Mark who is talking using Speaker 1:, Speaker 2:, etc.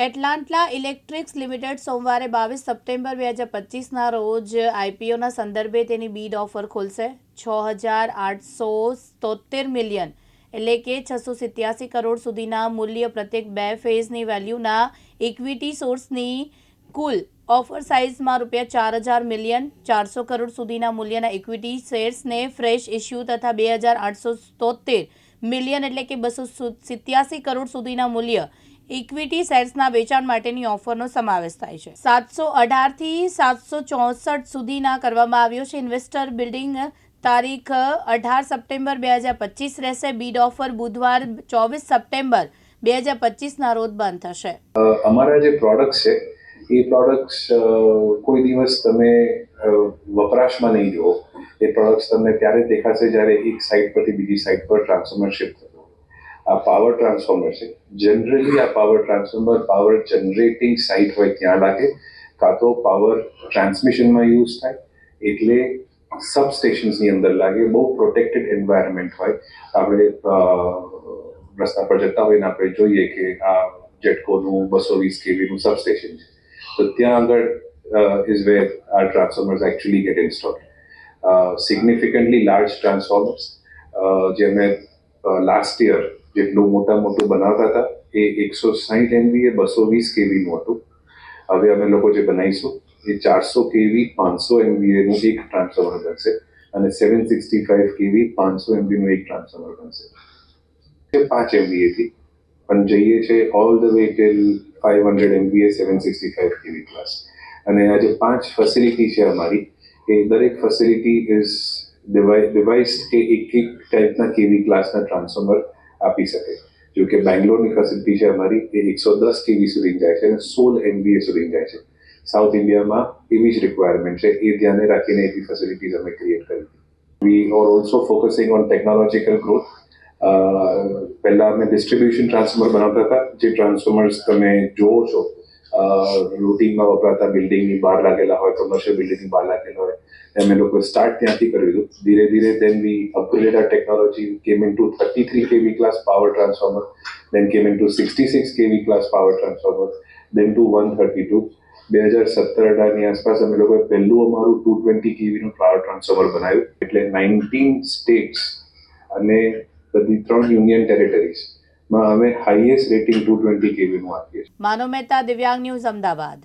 Speaker 1: Atlanta electrics limited સોમવારે બાવીસ September બે હજાર પચીસના રોજ આઈપીઓના સંદર્ભે તેની બીડ ઓફર ખોલશે. છ હજાર આઠસો તોતેર મિલિયન એટલે કે છસો સિત્યાસી કરોડ સુધીના મૂલ્ય પ્રત્યેક બે ફેઝની વેલ્યુના ઇક્વિટી સોર્સની કુલ ઓફર સાઇઝમાં રૂપિયા ચાર હજાર મિલિયન ચારસો કરોડ સુધીના મૂલ્યના ઇક્વિટી શેર્સને ફ્રેશ ઇસ્યુ તથા બે હજાર આઠસો તોતેર મિલિયન એટલે કે બસો સિત્યાસી કરોડ સુધીના મૂલ્ય ઇક્વિટી શેર્સના વેચાણ માટેની ઓફરનો સમાવેશ થાય છે. સાતસો અઢારથી સાતસો ચોસઠ સુધીના કરવામાં આવ્યો છે. ઇન્વેસ્ટર બિલ્ડિંગ તારીખ અઢાર સપ્ટેમ્બર બે હજાર પચીસ રહેશે. બીડ ઓફર બુધવાર ચોવીસ સપ્ટેમ્બર બે હજાર પચીસના રોજ બંધ થશે.
Speaker 2: અમારા જે પ્રોડક્ટ્સ છે, એ પ્રોડક્ટ્સ કોઈ દિવસ તમે વપરાશમાં નહીં જુઓ. એ પ્રોડક્ટ્સ તમને ત્યારે દેખાશે જ્યારે એક સાઇટ પરથી બીજી સાઇટ પર ટ્રાન્સફોર્મર શિફ્ટ થતું હોય આ પાવર ટ્રાન્સફોર્મર છે. જનરલી આ power transformer power generating site હોય ત્યાં લાગે, કાં તો પાવર ટ્રાન્સમિશનમાં યુઝ થાય, એટલે સબસ્ટેશન્સની અંદર લાગે, બહુ પ્રોટેક્ટેડ એન્વાયરમેન્ટ હોય. આપણે રસ્તા પર જતા હોઈને આપણે જોઈએ કે આ જેટકોનું બસો વીસ કેવીનું સબસ્ટેશન છે. તો ત્યાં આગળ ઇઝ વેર આ transformers actually get install significantly large transformers જે અમે લાસ્ટ યર જેટલું મોટા મોટું બનાવતા હતા, એ એકસો સાહીઠ એ બસો વીસ કેવીનું હતું. હવે અમે લોકો જે બનાવીશું, એ ચારસો કેવી પાંચસો એમબીએનું એક ટ્રાન્સફોર્મર બનશે અને સેવન સિક્સટી ફાઇવ કેવી પાંચસો એમબીનું એક ટ્રાન્સફોર્મર બનશે. પાંચ એમબીએથી પણ જઈએ છે all the way till five hundred MVA seven sixty five kV class અને આ જે પાંચ ફેસિલિટી છે અમારી, એ દરેક ફેસિલિટી ઇઝ ડિવાઇસ કે એક એક ટાઈપના કેવી ક્લાસના ટ્રાન્સફોર્મર આપી શકે. જો કે બેંગ્લોરની ફેસિલિટી છે અમારી, એ એકસો દસ ટીવી સુધી જાય છે અને સોળ એમબીએ સુધી જાય છે. સાઉથ ઇન્ડિયામાં એવી જ રિક્વાયરમેન્ટ છે, એ ધ્યાને રાખીને એવી ફેસિલિટીઝ અમે ક્રિએટ કરી we are also focusing on technological growth પહેલાં અમે ડિસ્ટ્રીબ્યુશન ટ્રાન્સફોર્મર બનાવતા હતા. જે ટ્રાન્સફોર્મર્સ તમે જોવો છો રૂટિનમાં વપરાતા બિલ્ડિંગની બહાર લાગેલા હોય કમર્શિયલ બિલ્ડિંગની બહાર લાગેલા હોય અમે લોકો સ્ટાર્ટ ત્યાંથી કર્યું હતું. ધીરે ધીરે then we upgrade are technology came in to thirty three kV class power transformer then came in to sixty six kV class power transformer then two one thirty two બે હજાર સત્તર અઢારની આસપાસ અમે લોકોએ પહેલું અમારું ટુ ટ્વેન્ટી કેવીનું પાવર ટ્રાન્સફોર્મર બનાવ્યું. એટલે નાઇન્ટીન સ્ટેટ્સ અને બધી ત્રણ યુનિયન ટેરેટરીઝમાં અમે હાઈએસ્ટ રેટિંગ ટુ ટ્વેન્ટી કેવીનું આપીએ છીએ.
Speaker 1: માનવ મહેતા દિવ્યાંગ ન્યૂઝ અમદાવાદ.